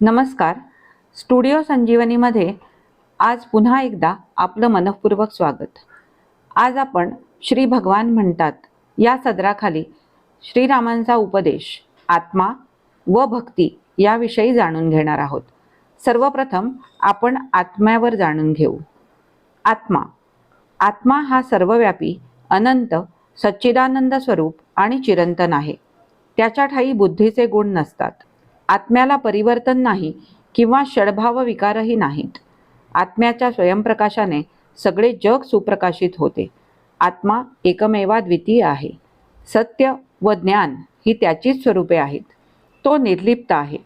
नमस्कार. स्टुडिओ संजीवनीमध्ये आज पुन्हा एकदा आपलं मनःपूर्वक स्वागत. आज आपण श्री भगवान म्हणतात या सदराखाली श्रीरामांचा उपदेश आत्मा व भक्ती याविषयी जाणून घेणार आहोत. सर्वप्रथम आपण आत्म्यावर जाणून घेऊ. आत्मा. आत्मा हा सर्वव्यापी अनंत सच्चिदानंद स्वरूप आणि चिरंतन आहे. त्याच्या ठाई बुद्धीचे गुण नसतात. आत्म्याला परिवर्तन नाही किंवा षडभाव विकारही नाहीत. आत्म्याच्या स्वयंप्रकाशाने सगळे जग सुप्रकाशित होते. आत्मा एकमेवा द्वितीय आहे. सत्य व ज्ञान ही त्याचीच स्वरूपे आहेत. तो निर्लिप्त आहे.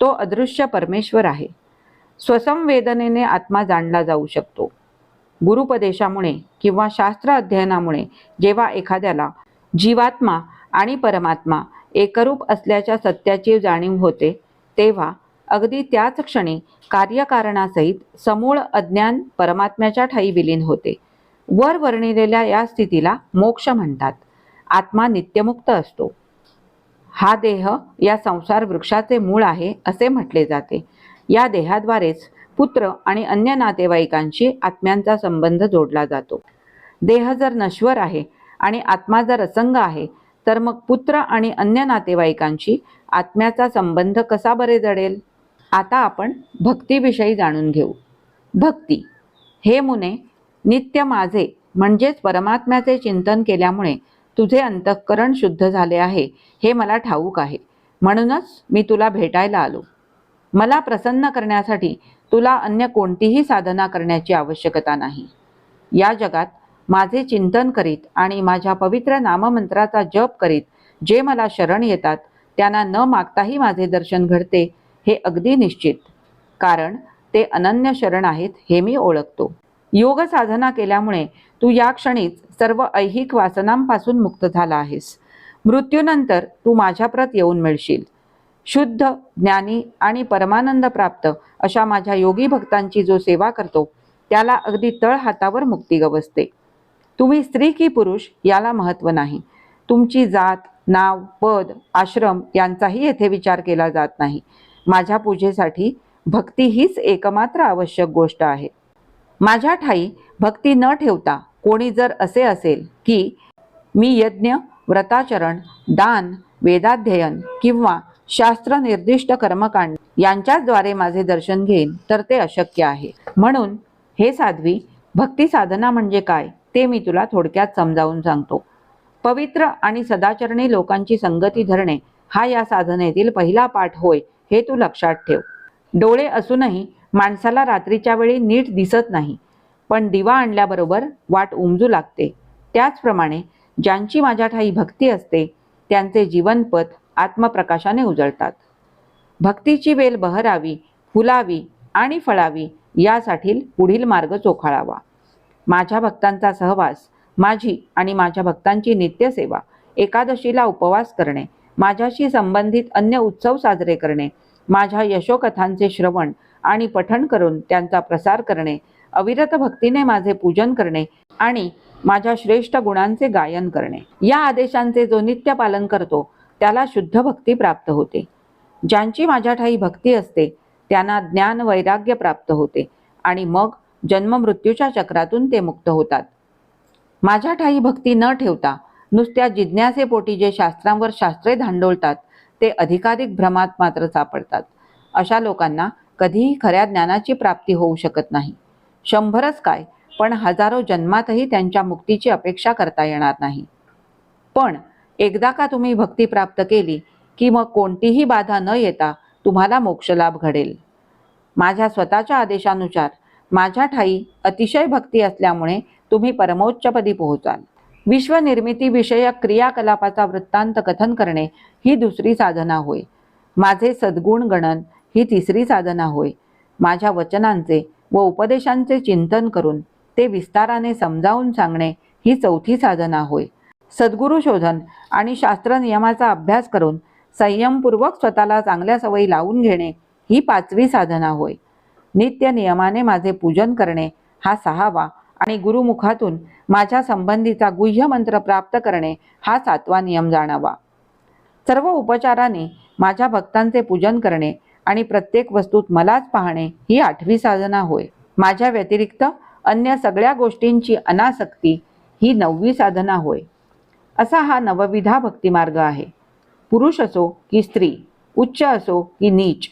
तो अदृश्य परमेश्वर आहे. स्वसंवेदनेने आत्मा जाणला जाऊ शकतो. गुरुपदेशामुळे किंवा शास्त्र अध्ययनामुळे जेव्हा एखाद्याला जीवात्मा आणि परमात्मा एकरूप असल्याच्या सत्याची जाणीव होते. तेव्हा अगदी त्याच क्षणी कार्यकारणासहित समूळ अज्ञान परमात्म्याच्या ठाई विलीन होते. वर वर्णिलेल्या या स्थितीला मोक्ष म्हणतात. आत्मा नित्यमुक्त असतो. हा देह या संसार वृक्षाचे मूळ आहे असे म्हटले जाते. या देहाद्वारेच पुत्र आणि अन्य नातेवाईकांशी आत्म्यांचा संबंध जोडला जातो. देह जर नश्वर आहे आणि आत्मा जर असंग आहे तर मग पुत्र आणि अन्य नातेवाईकांशी आत्म्याचा संबंध कसा बरे जडेल? आता आपण भक्तीविषयी जाणून घेऊ. भक्ती. हे मुने नित्य माझे म्हणजेच परमात्म्याचे चिंतन केल्यामुळे तुझे अंतःकरण शुद्ध झाले आहे हे मला ठाऊक आहे. म्हणूनच मी तुला भेटायला आलो. मला प्रसन्न करण्यासाठी तुला अन्य कोणतीही साधना करण्याची आवश्यकता नाही. या जगात माझे चिंतन करीत आणि माझ्या पवित्र नाममंत्राचा जप करीत जे मला शरण येतात त्यांना न मागताही माझे दर्शन घडते हे अगदी निश्चित. कारण ते अनन्य शरण आहेत हे मी ओळखतो. योग साधना केल्यामुळे तू या क्षणीच सर्व ऐहिक वासनांपासून मुक्त झाला आहेस. मृत्यूनंतर तू माझ्याप्रत येऊन मिळशील. शुद्ध ज्ञानी आणि परमानंद प्राप्त अशा माझ्या योगी भक्तांची जो सेवा करतो त्याला अगदी तळ हातावर मुक्ती गवसते. तुम्ही स्त्री की पुरुष याला महत्त्व नाही. तुमची जात नाव पद आश्रम यांचाही येथे विचार केला जात नाही. माझ्या पूजेसाठी भक्ती हीच एकमात्र आवश्यक गोष्ट आहे. माझ्या ठाई भक्ती न ठेवता कोणी जर असे असेल की मी यज्ञ व्रताचरण दान वेदाध्ययन किंवा शास्त्र निर्दिष्ट कर्मकांड यांच्याचद्वारे माझे दर्शन घेईन तर ते अशक्य आहे. म्हणून हे साध्वी भक्ती साधना म्हणजे काय? ते मी तुला थोडक्यात समजावून सांगतो. पवित्र आणि सदाचरणी लोकांची संगती धरणे हा या साधनेतील पहिला पाठ होय हे तू लक्षात ठेव. डोळे असूनही माणसाला रात्रीच्या वेळी नीट दिसत नाही पण दिवा आणल्याबरोबर वाट उमजू लागते. त्याचप्रमाणे ज्यांची माझ्या ठाई भक्ती असते त्यांचे जीवनपथ आत्मप्रकाशाने उजळतात. भक्तीची वेल बहरावी फुलावी आणि फळावी यासाठी पुढील मार्ग चोखाळावा. माझ्या भक्तांचा सहवास माझी आणि माझ्या भक्तांची नित्यसेवा एकादशीला उपवास करणे माझ्याशी संबंधित अन्य उत्सव साजरे करणे माझ्या यशोकथांचे श्रवण आणि पठण करून त्यांचा प्रसार करणे अविरत भक्तीने माझे पूजन करणे आणि माझ्या श्रेष्ठ गुणांचे गायन करणे. या आदेशांचे जो नित्य पालन करतो त्याला शुद्ध भक्ती प्राप्त होते. ज्यांची माझ्या ठाई भक्ती असते त्यांना ज्ञान वैराग्य प्राप्त होते आणि मग जन्ममृत्यूच्या चक्रातून ते मुक्त होतात. माझ्या ठाई भक्ती न ठेवता नुसत्या जिज्ञासेपोटी जे शास्त्रांवर शास्त्रे धांडोळतात ते अधिकाधिक भ्रमात मात्र सापडतात. अशा लोकांना कधीही खऱ्या ज्ञानाची प्राप्ती होऊ शकत नाही. शंभरच काय पण हजारो जन्मातही त्यांच्या मुक्तीची अपेक्षा करता येणार नाही. पण एकदा का तुम्ही भक्ती प्राप्त केली की मग कोणतीही बाधा न येता तुम्हाला मोक्षलाभ घडेल. माझ्या स्वतःच्या आदेशानुसार माझ्या ठाई अतिशय भक्ती असल्यामुळे तुम्ही परमोच्चपदी पोहोचाल. विश्वनिर्मिती विषयक क्रियाकलापाचा वृत्तांत कथन करणे ही दुसरी साधना होय. माझे सद्गुण गणन ही तिसरी साधना होय. माझ्या वचनांचे व उपदेशांचे चिंतन करून ते विस्ताराने समजावून सांगणे ही चौथी साधना होय. सद्गुरू शोधन आणि शास्त्र नियमाचा अभ्यास करून संयमपूर्वक स्वतःला चांगल्या सवयी लावून घेणे ही पाचवी साधना होय. नित्य नियमाने माझे पूजन करणे हा सहावा आणि गुरुमुखातून माझ्या संबंधीचा गुह्य मंत्र प्राप्त करणे हा सातवा नियम जाणावा. सर्व उपचाराने माझ्या भक्तांचे पूजन करणे आणि प्रत्येक वस्तूत मलाच पाहणे ही आठवी साधना होय. माझ्या व्यतिरिक्त अन्य सगळ्या गोष्टींची अनासक्ती ही नववी साधना होय. असा हा नवविधा भक्तिमार्ग आहे. पुरुष असो की स्त्री उच्च असो की नीच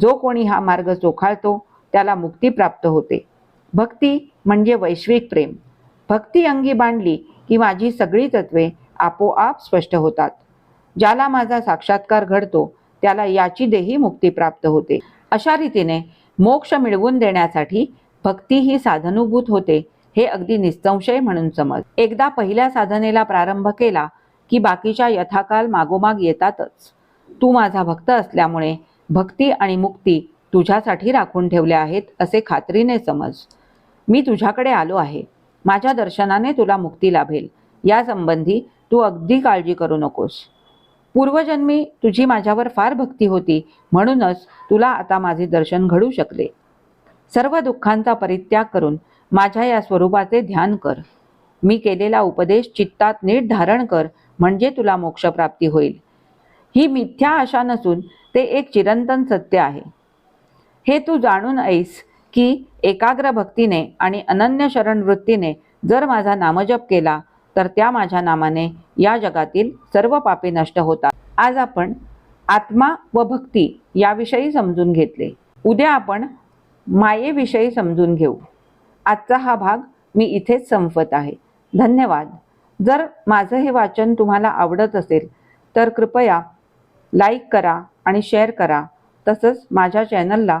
जो कोणी हा मार्ग चोखाळतो त्याला मुक्ती प्राप्त होते. भक्ती म्हणजे वैश्विक प्रेम. भक्ती अंगी बांधली की माझी सगळी तत्वे आपोआप स्पष्ट होतात. ज्याला माझा साक्षात्कार घडतो त्याला याची देही मुक्ती प्राप्त होते. अशा रीतीने मोक्ष मिळवून देण्यासाठी भक्ती ही साधनूभूत होते हे अगदी निसंशय म्हणून समज. एकदा पहिल्या साधनेला प्रारंभ केला की बाकीच्या यथाकाल मागोमाग येतातच. तू माझा भक्त असल्यामुळे भक्ती आणि मुक्ती तुझ्यासाठी राखून ठेवल्या आहेत असे खात्रीने समज. मी तुझ्याकडे आलो आहे. माझ्या दर्शनाने तुला मुक्ती लाभेल. यासंबंधी तू अगदी काळजी करू नकोस. पूर्वजन्मी तुझी माझ्यावर फार भक्ती होती. म्हणूनच तुला आता माझे दर्शन घडू शकले. सर्व दुःखांचा परित्याग करून माझ्या या स्वरूपाचे ध्यान कर. मी केलेला उपदेश चित्तात नीट धारण कर म्हणजे तुला मोक्षप्राप्ती होईल. ही मिथ्या आशा नसून ते एक चिरंतन सत्य आहे. हे तू जाणून ऐस की एकाग्र भक्तीने आणि अनन्य शरण वृत्तीने जर माझा नामजप केला तर त्या माझ्या नामाने या जगातील सर्व पापे नष्ट होतात. आज आपण आत्मा व भक्ती याविषयी समजून घेतले. उद्या आपण मायेविषयी समजून घेऊ. आजचा हा भाग मी इथेच संपत आहे. धन्यवाद. जर माझं हे वाचन तुम्हाला आवडत असेल तर कृपया लाईक करा आणि शेअर करा. तसंच माझ्या चॅनलला